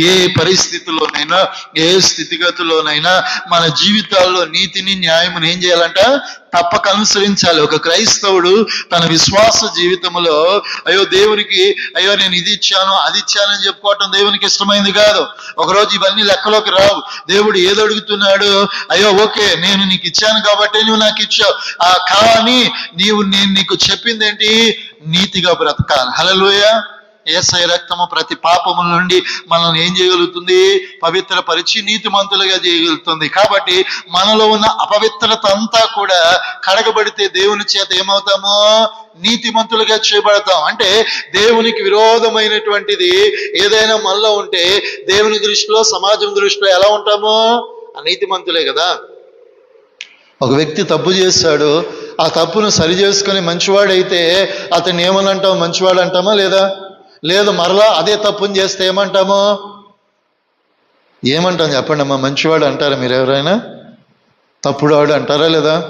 ఏ పరిస్థితుల్లోనైనా ఏ స్థితిగతుల్లోనైనా మన జీవితాల్లో నీతిని న్యాయముని ఏం చేయాలంట? తప్పక అనుసరించాలి. ఒక క్రైస్తవుడు తన విశ్వాస జీవితంలో అయ్యో దేవునికి అయ్యో నేను ఇది ఇచ్చాను అది ఇచ్చానని చెప్పుకోవటం దేవునికి ఇష్టమైంది కాదు. ఒకరోజు ఇవన్నీ లెక్కలోకి రావు. దేవుడు ఏదో అడుగుతున్నాడు అయ్యో ఓకే నేను నీకు ఇచ్చాను కాబట్టి నువ్వు నాకు ఇచ్చావు. ఆ కానీ నీవు నేను నీకు చెప్పింది ఏంటి నీతిగా బ్రతకాలి. హలలోయ ఏసై రక్తము ప్రతి పాపముల నుండి మనల్ని ఏం చేయగలుగుతుంది? పవిత్ర పరిచి నీతిమంతులుగా చేయగలుగుతుంది. కాబట్టి మనలో ఉన్న అపవిత్రత అంతా కూడా కడగబడితే దేవుని చేత ఏమవుతాము? నీతిమంతులుగా చేయబడతాం. అంటే దేవునికి విరోధమైనటువంటిది ఏదైనా మనలో ఉంటే దేవుని దృష్టిలో సమాజం దృష్టిలో ఎలా ఉంటాము? నీతిమంతులే కదా. ఒక వ్యక్తి తప్పు చేశాడు ఆ తప్పును సరి చేసుకుని మంచివాడైతే అతన్ని ఏమని అంటాం? మంచివాడు అంటామా లేదా? లేదు మరలా అదే తప్పుని చేస్తే ఏమంటాము? ఏమంటాం చెప్పండి అమ్మా మంచివాడు అంటారా మీరు ఎవరైనా? తప్పుడాడు అంటారా లేదా?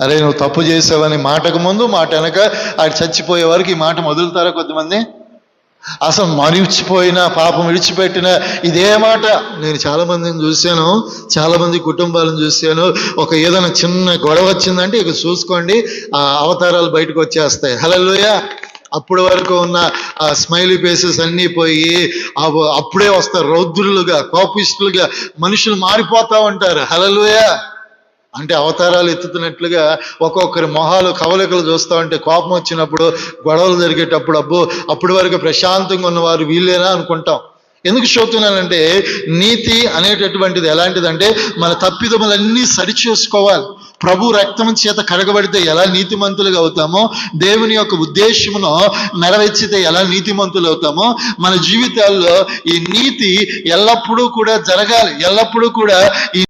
అరే నువ్వు తప్పు చేసావని మాటకు ముందు మాట వెనక ఆడు చచ్చిపోయే వరకు ఈ మాట వదులుతారా కొద్దిమంది? అసలు మరిచిపోయిన పాపం విడిచిపెట్టిన ఇదే మాట. నేను చాలామందిని చూశాను చాలామంది కుటుంబాలను చూశాను. ఒక ఏదైనా చిన్న గొడవ వచ్చిందంటే ఇక చూసుకోండి ఆ అవతారాలు బయటకు వచ్చేస్తాయి. హలోయ అప్పటి వరకు ఉన్న ఆ స్మైలీ ఫేసెస్ అన్నీ పోయి అప్పుడే వస్తారు రౌద్రులుగా కోపిస్తులుగా మనుషులు మారిపోతా ఉంటారు. హలలుయా అంటే అవతారాలు ఎత్తుతున్నట్లుగా ఒక్కొక్కరి మొహాలు కవలికలు చూస్తూ ఉంటే కోపం వచ్చినప్పుడు గొడవలు జరిగేటప్పుడు అబ్బో అప్పటి వరకు ప్రశాంతంగా ఉన్నవారు వీళ్ళేనా అనుకుంటాం. ఎందుకు చెబుతున్నానంటే నీతి అనేటటువంటిది ఎలాంటిదంటే మన తప్పిదములన్నీ సరిచేసుకోవాలి. ప్రభు రక్తం చేత కడగబడితే ఎలా నీతిమంతులుగా అవుతామో దేవుని యొక్క ఉద్దేశమును నెరవేర్చితే ఎలా నీతిమంతులు అవుతామో మన జీవితాల్లో ఈ నీతి ఎల్లప్పుడూ కూడా జరగాలి. ఎల్లప్పుడూ కూడా ఈ